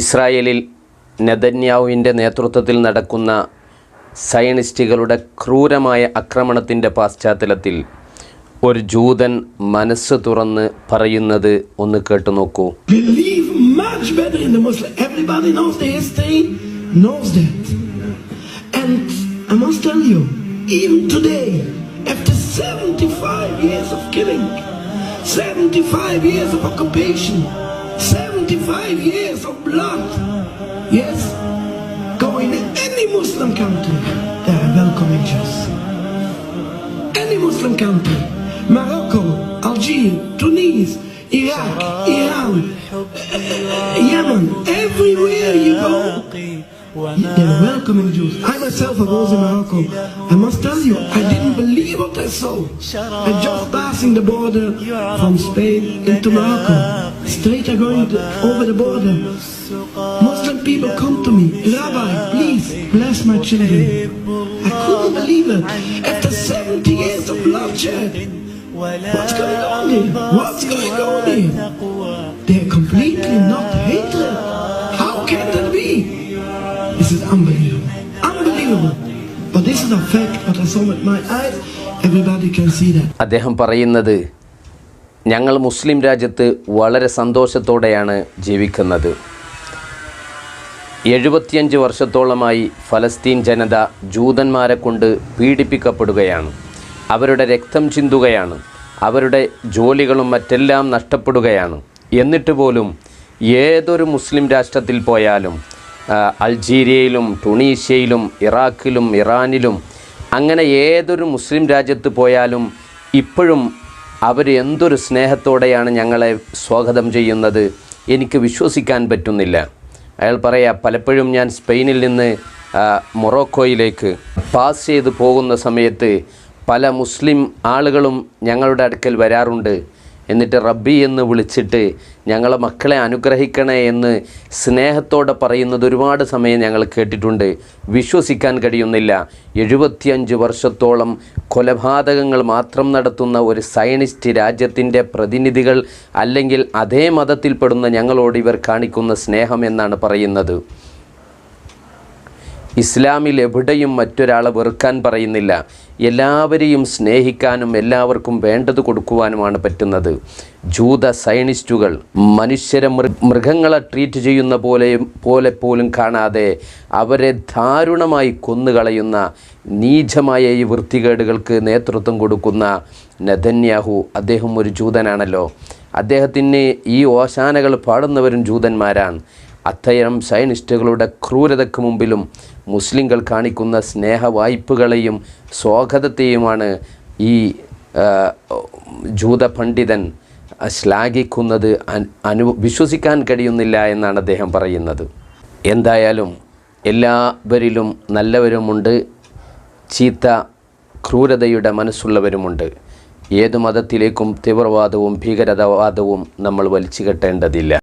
ഇസ്രായേലിൽ നെതന്യാഹുവിന്റെ നേതൃത്വത്തിൽ നടക്കുന്ന സയനിസ്റ്റുകളുടെ ക്രൂരമായ ആക്രമണത്തിന്റെ പശ്ചാത്തലത്തിൽ ഒരു ജൂതൻ മനസ്സ് തുറന്ന് പറയുന്നത് ഒന്ന് കേട്ടു നോക്കൂ even today, after 75 years of killing, 75 years of occupation, 75 years of blood, yes, go in any Muslim country, they are welcoming Jews. Any Muslim country, Morocco, Algeria, Tunis, Iraq, Iran, eh, Yemen, everywhere you go, they're welcoming Jews. I myself, I was in Morocco. I must tell you, I didn't believe I just passing the border from Spain into Morocco. Straight I going to- over the border. Muslim people come to me, Rabbi, please bless my children. I couldn't believe it. After 70 years of bloodshed, what's going on here? What's going on here? They're completely not hatred. How can that be? This is unbelievable. Unbelievable. But this is a fact that I saw with my eyes. അദ്ദേഹം പറയുന്നത് ഞങ്ങൾ മുസ്ലിം രാജ്യത്ത് വളരെ സന്തോഷത്തോടെയാണ് ജീവിക്കുന്നത്. എഴുപത്തിയഞ്ച് വർഷത്തോളമായി ഫലസ്തീൻ ജനത ജൂതന്മാരെ കൊണ്ട് പീഡിപ്പിക്കപ്പെടുകയാണ്. അവരുടെ രക്തം ചിന്തുകയാണ്. അവരുടെ ജോലികളും മറ്റെല്ലാം നഷ്ടപ്പെടുകയാണ്. എന്നിട്ട് പോലും ഏതൊരു മുസ്ലിം രാഷ്ട്രത്തിൽ പോയാലും അൾജീരിയയിലും ടുണീഷ്യയിലും ഇറാഖിലും ഇറാനിലും അങ്ങനെ ഏതൊരു മുസ്ലിം രാജ്യത്ത് പോയാലും ഇപ്പോഴും അവർ എന്തൊരു സ്നേഹത്തോടെയാണ് ഞങ്ങളെ സ്വാഗതം ചെയ്യുന്നത് എനിക്ക് വിശ്വസിക്കാൻ പറ്റുന്നില്ല. അയാൾ പറയാ പലപ്പോഴും ഞാൻ സ്പെയിനിൽ നിന്ന് മൊറോക്കോയിലേക്ക് പാസ് ചെയ്ത് പോകുന്ന സമയത്ത് പല മുസ്ലിം ആളുകളും ഞങ്ങളുടെ അടുക്കൽ വരാറുണ്ട്. എന്നിട്ട് റബ്ബി എന്ന് വിളിച്ചിട്ട് ഞങ്ങളെ മക്കളെ അനുഗ്രഹിക്കണേ എന്ന് സ്നേഹത്തോടെ പറയുന്നത് ഒരുപാട് സമയം ഞങ്ങൾ കേട്ടിട്ടുണ്ട്. വിശ്വസിക്കാൻ കഴിയുന്നില്ല. എഴുപത്തിയഞ്ച് വർഷത്തോളം കൊലപാതകങ്ങൾ മാത്രം നടത്തുന്ന ഒരു സയനിസ്റ്റ് രാജ്യത്തിന്റെ പ്രതിനിധികൾ അല്ലെങ്കിൽ അതേ മതത്തിൽപ്പെടുന്ന ഞങ്ങളോട് ഇവർ കാണിക്കുന്ന സ്നേഹം എന്നാണ് പറയുന്നത്. ഇസ്ലാമിൽ എവിടെയും മറ്റൊരാളെ വെറുക്കാൻ പറയുന്നില്ല. എല്ലാവരെയും സ്നേഹിക്കാനും എല്ലാവർക്കും വേണ്ടത് കൊടുക്കുവാനുമാണ് പറ്റുന്നത്. ജൂത സയനിസ്റ്റുകൾ മനുഷ്യരെ മൃഗങ്ങളെ ട്രീറ്റ് ചെയ്യുന്ന പോലെ പോലെ പോലും കാണാതെ അവരെ ദാരുണമായി കൊന്നുകളയുന്ന നീചമായ ഈ വൃത്തികേടുകൾക്ക് നേതൃത്വം കൊടുക്കുന്ന നദന്യാഹു അദ്ദേഹം ഒരു ജൂതനാണല്ലോ. അദ്ദേഹത്തിന് ഈ ഓശാനകൾ പാടുന്നവരും ജൂതന്മാരാണ്. അത്തരം സയനിസ്റ്റുകളുടെ ക്രൂരതയ്ക്ക് മുമ്പിലും മുസ്ലിങ്ങൾ കാണിക്കുന്ന സ്നേഹ വായ്പകളെയും സ്വാഗതത്തെയുമാണ് ഈ ജൂത പണ്ഡിതൻ ശ്ലാഘിക്കുന്നത് അനു വിശ്വസിക്കാൻ കഴിയുന്നില്ല എന്നാണ് അദ്ദേഹം പറയുന്നത്. എന്തായാലും എല്ലാവരിലും നല്ലവരുമുണ്ട് ചീത്ത ക്രൂരതയുടെ മനസ്സുള്ളവരുമുണ്ട്. ഏതു മതത്തിലേക്കും തീവ്രവാദവും ഭീകരവാദവും നമ്മൾ വലിച്ചു കെട്ടേണ്ടതില്ല.